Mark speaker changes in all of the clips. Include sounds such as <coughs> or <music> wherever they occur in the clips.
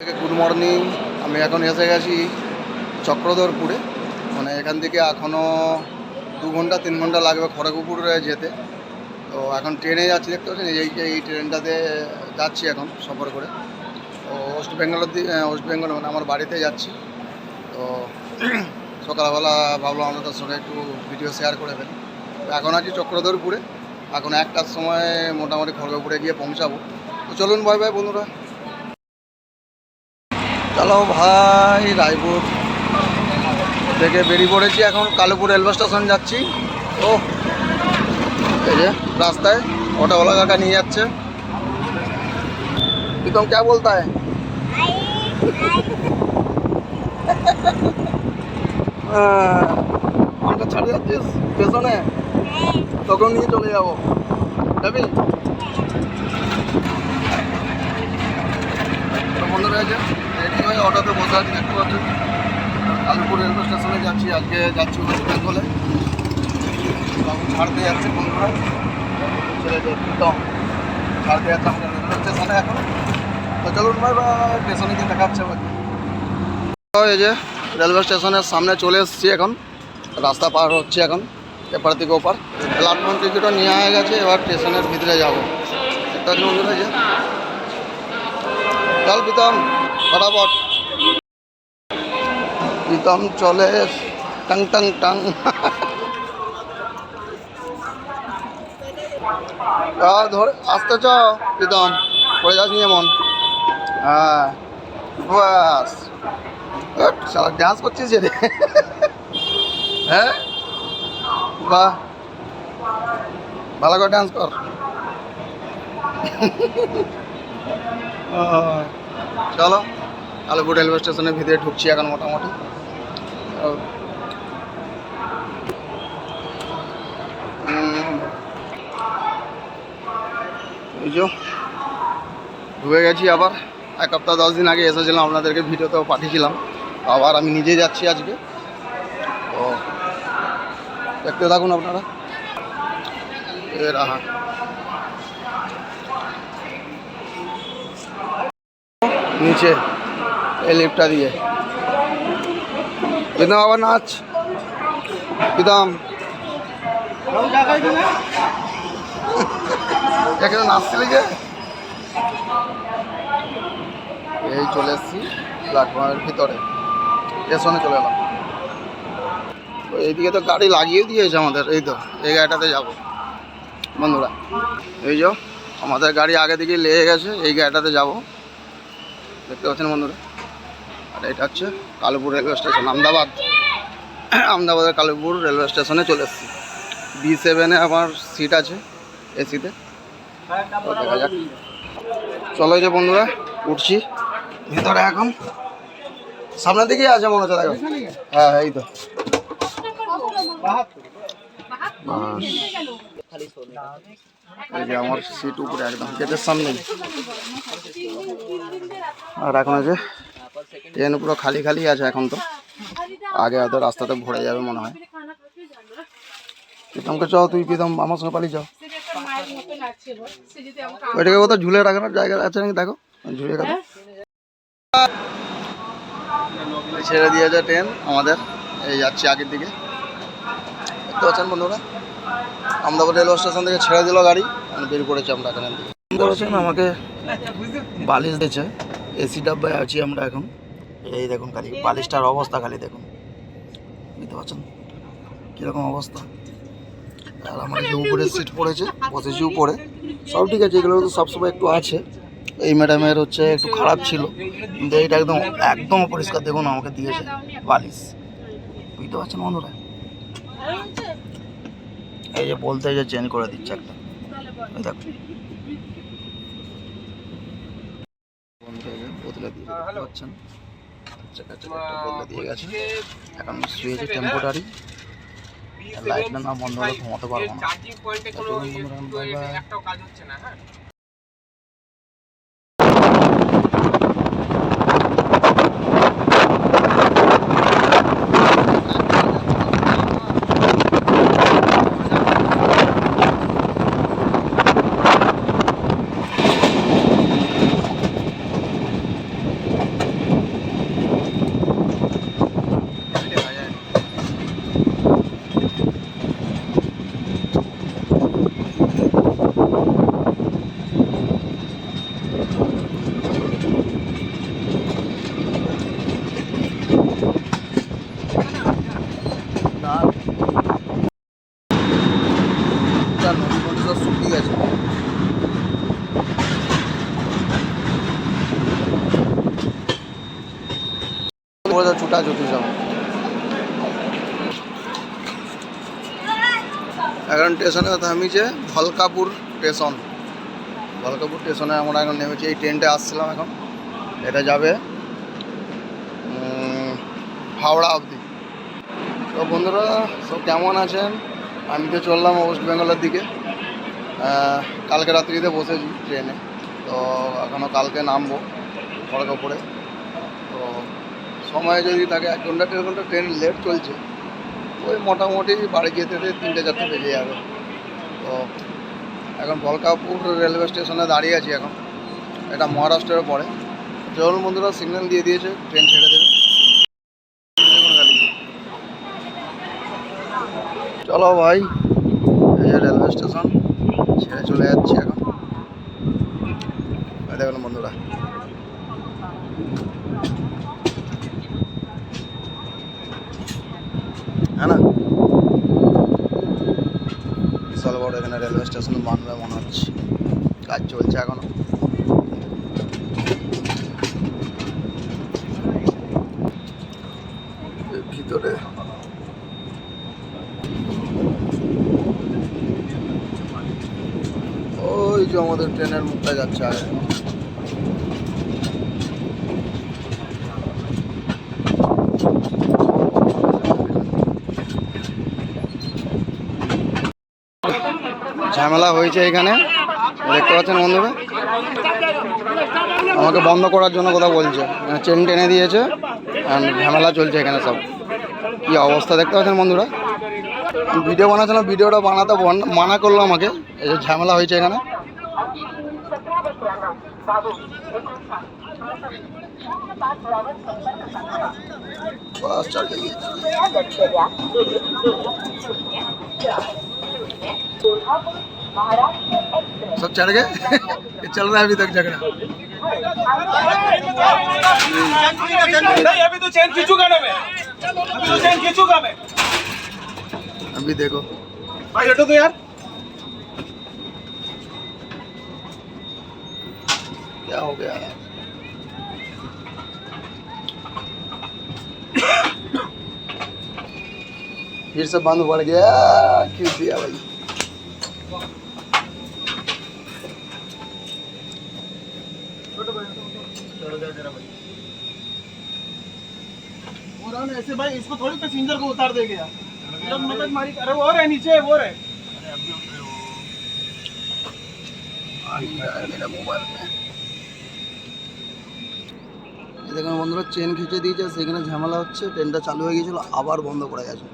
Speaker 1: Good morning আমি এখন এসে গেছি চক্রধরপুরে। মানে এখান থেকে এখনও দু ঘণ্টা, তিন ঘণ্টা লাগবে খড়গপুরে যেতে। তো এখন ট্রেনে যাচ্ছি, দেখতে পাচ্ছেন? এই যে এই ট্রেনটাতে যাচ্ছি এখন সফর করে। তো ওয়েস্ট বেঙ্গলের দিকে ওয়েস্ট বেঙ্গল মানে আমার বাড়িতে যাচ্ছি। তো <clears throat> সকালবেলা ভাবলাম আপনাদের সঙ্গে একটু ভিডিও শেয়ার করে ফেলি। তো এখন আছি চক্রধরপুরে। এখন একটার সময় মোটামুটি খড়গপুরে গিয়ে পৌঁছাবো। তো চলুন ভাই ভাই বন্ধুরা। চলো ভাই রায়পুর থেকে বেরিয়ে পড়েছি এখন কালীপুর রেলওয়ে স্টেশন যাচ্ছি। ও এই যে রাস্তায় অটোওয়ালা কাকা নিয়ে যাচ্ছে। প্রীতম কে বলতে হ্যাঁ? আমরা ছাড়ে যাচ্ছিস পেছনে? হ্যাঁ। তখন নিয়ে চলে যাব। যাবি? অটোতে বসে আছি দেখতে পাচ্ছেন। আলিপুর রেলওয়ে স্টেশনে যাচ্ছি, আজকে যাচ্ছি ওয়েস্ট বেঙ্গলে। ছাড়তে যাচ্ছে বন্ধুরা। ছেলে যে প্রীতম ছাড়তে যাচ্ছে রেলওয়ে স্টেশনে এখন। তো চলুন ভাই, বা স্টেশনে গিয়ে আমাকে এই যে রেলওয়ে স্টেশনের সামনে চলে এসেছি এখন। রাস্তা পার হচ্ছে এখন, এপার থেকে ওপার। প্ল্যাটফর্ম টিকিটও নেওয়া হয়ে গেছে, এবার স্টেশনের ভিতরে যাব। বন্ধুরা যে। চল প্রীতম, ফটাফট। প্রীতম চলে, টাং টাং টাং। ধরে, আসতে চ প্রীতম? পড়ে যাস নি এমন? হ্যাঁ শালা ডান্স করছিস রে। হ্যাঁ? বাহ। ভালো করে ডান্স কর। চলো। আলিপুর রেলওয়ে স্টেশনের ভিতরে ঢুকছি এখন মোটামুটি। এই যে, ঢুকে গেছি আবার। এক সপ্তাহ, দশ দিন আগে এসেছিলাম, আপনাদেরকে ভিডিওতেও পাঠিয়েছিলাম। আবার আমি নিজে যাচ্ছি আজকে। তো দেখতে থাকুন আপনারা। এ রাহা। নিচে, এই লিফটটা দিয়ে। প্রীতম আবার নাচ। প্রীতম এখানে নাচছিলি যে? এই চলে এসেছি প্ল্যাটফর্মের ভিতরে। স্টেশনে চলে এলাম। এইদিকে তো গাড়ি লাগিয়ে দিয়েছে আমাদের, এই তো, এই গাড়িটাতে যাব। বন্ধুরা, এই যে, আমাদের গাড়ি আগে দিকে লেগে গেছে, এই গাড়িটাতে যাব। দেখতে পাচ্ছেন বন্ধুরা? আর এটা হচ্ছে কালীপুর রেলওয়ে স্টেশন, আহমেদাবাদ। আহমেদাবাদের কালীপুর রেলওয়ে স্টেশনে চলে এসেছি। বি সেভেনে আমার সিট আছে এসিতে দেখা যাক। চলো যে বন্ধুরা, উঠছি। ভিতরে এখন। সামনের দিকেই আছে মনে হচ্ছে, দেখো। হ্যাঁ এই তো। এই যে আমার সিট উপরে একদম, গেটের সামনে আর এখন আছে ট্রেন পুরো খালি খালি আছে এখন তো। আগে হয়তো রাস্তাতে ভরে যাবে মনে হয়। প্রীতমকে চাও তুই প্রীতম, আমার সঙ্গে পালিয়ে যাও। ওইটাকে কোথাও ঝুলে রাখানোর জায়গা আছে নাকি? দেখো ঝুলে রাখো। ছেড়ে দিয়ে দিয়েছে ট্রেন আমাদের। এই যাচ্ছি আগের দিকে। দেখতে পাচ্ছেন বন্ধুরা? আমদাবাদ রেলওয়ে স্টেশন থেকে ছেড়ে দিল গাড়ি। আমি বের করেছি আমরা এখানে। পাচ্ছেন আমাকে বালিশ দিয়েছে। এসি ডাব্বায় আছি আমরা এখন। এই দেখুন খালি, বালিশটার অবস্থা খালি দেখুন। বুঝতে পারছেন? কীরকম অবস্থা? আর আমার যে উপরে সিট পড়েছে, বসেছি উপরে, সব ঠিক আছে, এগুলো তো সবসময় একটু আছে। এই ম্যাডামের হচ্ছে একটু খারাপ ছিল। কিন্তু এইটা একদম একদম পরিষ্কার দেখুন আমাকে দিয়েছে, বালিশ। বুঝতে পারছেন বন্ধুরা? এই যে বলতে যে চেঞ্জ করে দিচ্ছে একটা। দেখো বদলে দিয়ে পাচ্ছেন চাকা চাকা একটা বদলে দিয়ে গেছে এখন শুয়েছে টেম্পোরারি লাইটটা না বন্ধ হলে ঘুমাতে পারব না
Speaker 2: চার্জিং পয়েন্টে কোনো
Speaker 1: চলুন বন্ধুরা,
Speaker 2: একটু
Speaker 1: bye bye।
Speaker 2: একটাও কাজ হচ্ছে না হ্যাঁ
Speaker 1: পুরো ছুটা ছুটি সব। এখন স্টেশনে থামিছে ভলকাপুর স্টেশন। ভলকাপুর স্টেশনে আমরা এখন নেমেছি, এই ট্রেনটা আসছিলাম এখন। এটা যাবে হাওড়া অবধি। তো বন্ধুরা, সব কেমন আছেন? আমি তো চললাম ওয়েস্ট বেঙ্গলের দিকে। কালকে রাত্রিতে বসেছি ট্রেনে তো এখনও কালকে নামবো খড়গপুরে তো সময় যদি থাকে এক ঘণ্টা, দেড় ঘণ্টা ট্রেন লেট চলছে, ওই মোটামুটি বাড়ি যেতে তিনটে, চারটে বেজে যাবে। তো এখন বলকাপুর রেলওয়ে স্টেশনে দাঁড়িয়ে আছি এখন। এটা মহারাষ্ট্রের পরে জল বন্ধুরা সিগন্যাল দিয়ে দিয়েছে ট্রেন ছেড়ে দেবে। চলো ভাই, এই যে রেলওয়ে স্টেশন, ছেড়ে চলে যাচ্ছি এখন। দেখুন বন্ধুরা হ্যাঁ না বিশাল বড় এখানে রেলওয়ে স্টেশন বানবে মনে হচ্ছে। কাজ চলছে এখনও। ভিতরে। ওই যে আমাদের ট্রেনের মুখটা যাচ্ছে আগে। ঝামেলা হয়েছে এখানে। দেখতে পাচ্ছেন বন্ধুরা? আমাকে বন্ধ করার জন্য কথা বলছে। মানে চেন টেনে দিয়েছে ঝামেলা চলছে এখানে সব। কি অবস্থা দেখতে পাচ্ছেন বন্ধুরা? ভিডিও বানাচ্ছিলাম ভিডিওটা বানাতে মানা করল আমাকে। এই যে ঝামেলা হয়েছে এখানে। सब चढ़ गए? <laughs> चल रहा है अभी तक झगड़ा।
Speaker 2: अभी तो ना मैं अभी तो मैं
Speaker 1: अभी देखो।
Speaker 2: भाई हटो तो यार
Speaker 1: क्या हो गया? फिर से बंद पड़ गया। खींच दिया भाई?
Speaker 2: वो रहा ना ऐसे भाई इसको थोड़ी पैसेंजर को उतार देंगे यार जब मगज मारी अरे वो रहे नीचे वो रहे
Speaker 1: आ नहीं रहा है मेरा मोबाइल में এই দেখুন বন্ধুরা চেন খিচে দিয়েছে সেখানে ঝামেলা হচ্ছে ট্রেনটা চালু হয়ে গিয়েছিল আবার বন্ধ করে গেছে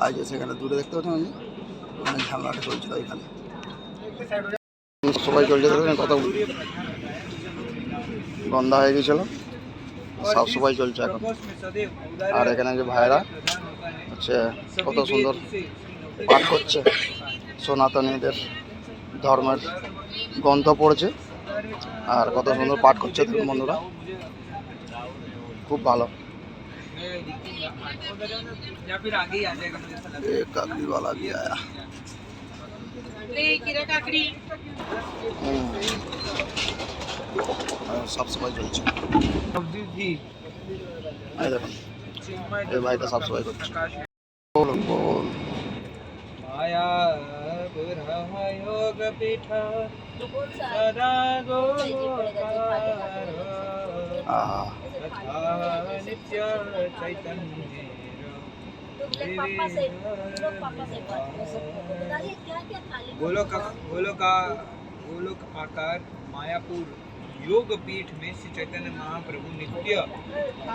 Speaker 1: আর যে সেখানে দূরে দেখতে পাচ্ছেন ওই যে, ওখানে ঝামেলাটা চলছিল ওইখানে সবাই চলছে দেখুন কত গন্ধা হয়ে গেছিল সাফসফাই চলছে এখন। আর এখানে যে ভাইরা হচ্ছে কত সুন্দর পাঠ করছে। সনাতনীদের ধর্মের গন্ধ পড়ছে আর কত সুন্দর পাঠ করছে বন্ধুরা। খুব ভালো।
Speaker 2: কাকড়িওয়ালা ही आ जाएगा मुझे ऐसा
Speaker 1: ए काकड़ी वाला भी आया हम्म। আর সাফ সফাই চলছে
Speaker 2: लगा जी
Speaker 1: এই দেখুন এই ভাইটা সাফ সফাই করছে বল বল
Speaker 2: माया योग पीठ सदा गोलोकार
Speaker 1: আহা
Speaker 2: तथा नित्य चैतन्य गोलोक गोलोक गोलोक आकार मायापुर योग पीठ में श्री चैतन्य महाप्रभु नित्य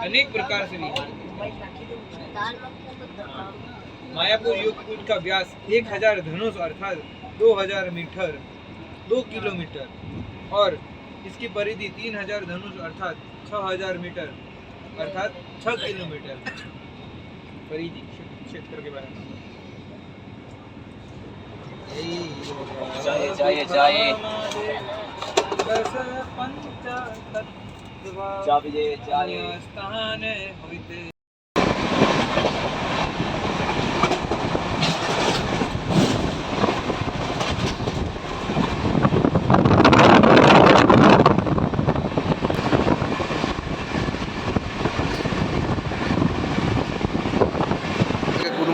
Speaker 2: अनेक प्रकार से मायापुर योग पीठ का व्यास एक हज़ार धनुष अर्थात दो हज़ार मीटर, दो किलोमीटर, और इसकी परिधि तीन हज़ार धनुष अर्थात छह हज़ार मीटर, अर्थात छह किलोमीटर। परिधि क्षेत्र के बारे में।
Speaker 3: जाइए, जाइए, जाइए।
Speaker 2: दश पंच तत्व
Speaker 3: जाइए, जाइए।
Speaker 2: स्थान होइते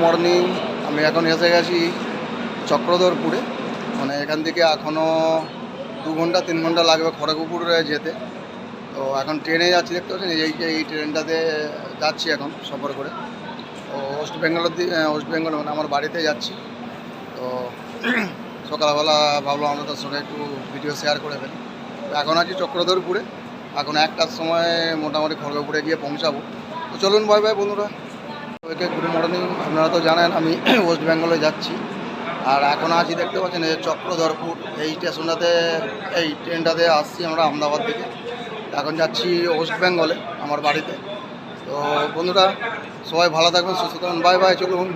Speaker 1: মর্নিং আমি এখন এসে গেছি চক্রধরপুরে। মানে এখান থেকে এখনও দু ঘণ্টা, তিন ঘণ্টা লাগবে খড়গপুরে যেতে। তো এখন ট্রেনে যাচ্ছি, দেখতে পাচ্ছেন? এই যে এই ট্রেনটাতে যাচ্ছি এখন সফর করে। তো ওয়েস্ট বেঙ্গলের ওয়েস্ট বেঙ্গল মানে আমার বাড়িতে যাচ্ছি। তো <clears throat> সকালবেলা ভাবলাম আমরা তার সঙ্গে একটু ভিডিও শেয়ার করে ফেলি। তো এখন আছি চক্রধরপুরে। এখন একটার সময় মোটামুটি খড়গপুরে গিয়ে পৌঁছাবো। তো চলুন ভাই ভাই বন্ধুরা। ওকে গুড মর্নিং আপনারা তো জানেন, আমি <clears throat> ওয়েস্ট বেঙ্গলে যাচ্ছি। আর এখন আছি দেখতে পাচ্ছেন, এই চক্রধরপুর, এই স্টেশনটাতে, এই ট্রেনটাতে আসছি আমরা আহমেদাবাদ থেকে। এখন যাচ্ছি ওয়েস্ট বেঙ্গলে, আমার বাড়িতে। তো বন্ধুরা, সবাই ভালো থাকবেন, সুস্থ থাকবেন। বাই বাই, চলুন।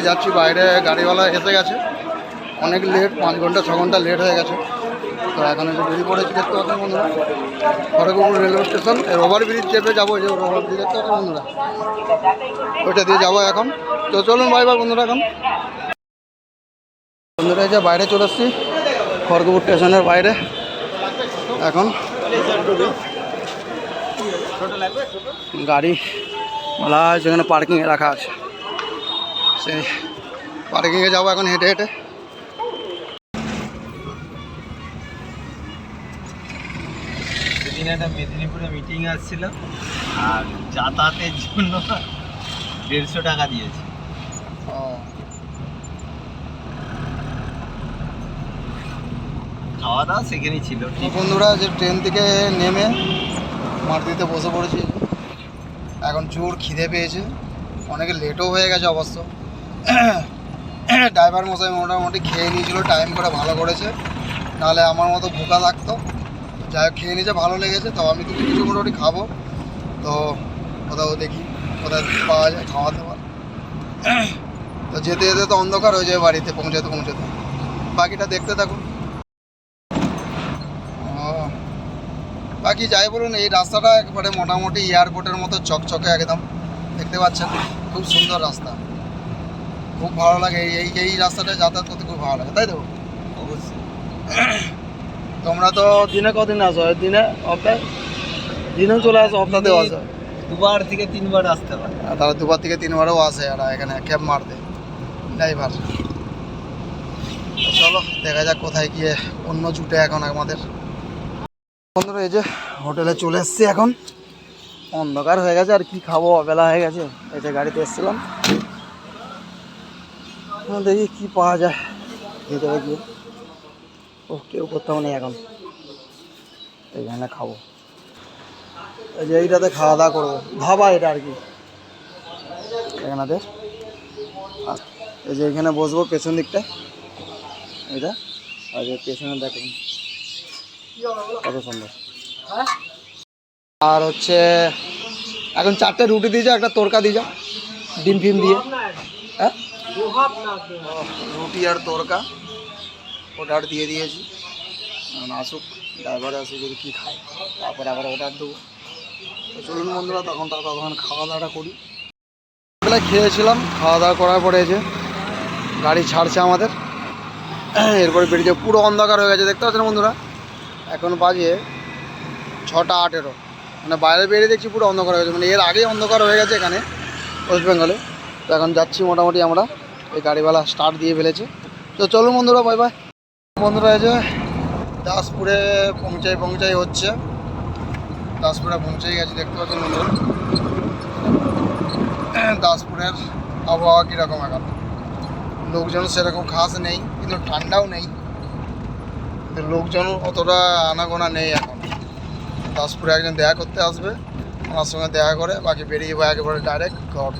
Speaker 1: নেমে যে হেঁটে হেঁটে যাচ্ছি, বাইরে গাড়িওয়ালা এসে গেছে। অনেক লেট পাঁচ ঘণ্টা, ছ ঘণ্টা লেট হয়ে গেছে। তো এখন একটু বেরিয়ে পড়েছি দেখতে পাচ্ছেন বন্ধুরা। খড়গপুর রেলওয়ে স্টেশনের ওভার ব্রিজ চেপে যাব যে ওভার ব্রিজ দেখতে পাচ্ছেন বন্ধুরা। ওইটা দিয়ে যাব এখন। তো চলুন বাই বাই বন্ধুরা এখন। বন্ধুরা যে বাইরে চলে এসেছি, খড়গপুর স্টেশনের বাইরে। এখন গাড়ি হয় যেখানে পার্কিংয়ে রাখা আছে। সেই পার্কিংয়ে যাব এখন হেঁটে হেঁটে।
Speaker 3: সেদিন একটা মেদিনীপুরে মিটিং আসছিল আর যাতায়াতের জন্য দেড়শো টাকা দিয়েছি।
Speaker 1: ও,
Speaker 3: খাওয়া দাওয়া সেখানেই ছিল
Speaker 1: বন্ধুরা যে ট্রেন থেকে নেমে মারুতিতে বসে পড়েছি। এখন জোর খিদে পেয়েছে। অনেকে লেটও হয়ে গেছে অবশ্য। <coughs> ড্রাইভার মশাই মোটামুটি খেয়ে নিয়েছিল টাইম করে ভালো করেছে। নাহলে আমার মতো ভোকা লাগতো। যাই হোক, খেয়ে নিয়েছে, ভালো লেগেছে। তো আমি কিছু কিছু মোটামুটি খাব। তো কোথাও দেখি, কোথায় পাওয়া যায় খাওয়া দাওয়া তো যেতে যেতে তো অন্ধকার হয়ে যায় বাড়িতে, পৌঁছাতে পৌঁছাতে। বাকিটা দেখতে থাকুন। বাকি যাই বলুন, এই রাস্তাটা একবারে মোটামুটি এয়ারপোর্টের মতো চকচকে একদম। দেখতে পাচ্ছেন? খুব সুন্দর রাস্তা। খুব ভালো লাগে এই এই এই রাস্তাটা যাতায়াত করতে খুব ভালো লাগে তাই তো?
Speaker 3: অবশ্যই। <clears throat>
Speaker 1: তোমরা তো দিনে কদিন আসো? দিনে হপ্তাহে দিনেও চলে আসো হপ্তাতেও আসো?
Speaker 3: দুবার থেকে তিনবার আসতে পারে
Speaker 1: আর তারা দুবার থেকে তিনবারও আসে আর এখানে ক্যাব মারতে। ড্রাইভার। চলো দেখা যাক কোথায় গিয়ে অন্য জুটে এখন আমাদের। বন্ধুরা এই যে হোটেলে চলে এসেছি এখন। অন্ধকার হয়ে গেছে আর কি খাব বেলা হয়ে গেছে। এই যে গাড়িতে এসেছিলাম। দেখি কি পাওয়া যায়। ভিতরে গিয়ে। ও কেউ কোথাও নেই এখন। এইখানে খাব। এই যে এইটাতে খাওয়া দাওয়া করব। ভাবা এটা আর কি। এখানেতে। আর এই যে এখানে বসবো পেছন দিকটা। এটা আর যে পেছনে দেখুন কত সুন্দর। আর হচ্ছে, এখন চারটে রুটি দিয়ে যাও, একটা তরকা দিয়ে যাও। ডিম ফিম দিয়ে। রুটি আর তরকা। অর্ডার দিয়ে দিয়েছি। আসুক ড্রাইভার আসুক, যদি কী খায়, তারপরে আবার অর্ডার দেবো। চলুন বন্ধুরা, তখন তখন খাওয়া দাওয়াটা করি। বেলায় খেয়েছিলাম খাওয়া দাওয়া করার পরে যে গাড়ি ছাড়ছে আমাদের। এরপরে বেরিয়ে পুরো অন্ধকার হয়ে গেছে, দেখতে পাচ্ছেন বন্ধুরা? এখন বাজে ছটা আঠেরো। মানে বাইরে বেরিয়ে দেখছি পুরো অন্ধকার হয়ে গেছে। মানে এর আগেই অন্ধকার হয়ে গেছে এখানে, ওয়েস্ট বেঙ্গলে। তো এখন যাচ্ছি মোটামুটি আমরা। এই গাড়িওয়ালা স্টার্ট দিয়ে ফেলেছে। তো চলুন বন্ধুরা বাই বাই বন্ধুরা, এই যে দাসপুরে পৌঁছাই পৌঁছাই হচ্ছে। দাসপুরে পৌঁছেই গেছি, দেখতে পাচ্ছেন বন্ধুরা। দাসপুরের আবহাওয়া কীরকম এখন? লোকজন সেরকম খাস নেই, কিন্তু ঠান্ডাও নেই। লোকজন অতটা আনাগোনা নেই এখন। দাসপুরে একজন দেখা করতে আসবে, আমার সঙ্গে দেখা করে, বাকি বেরিয়ে যাব একেবারে ডাইরেক্ট ঘর।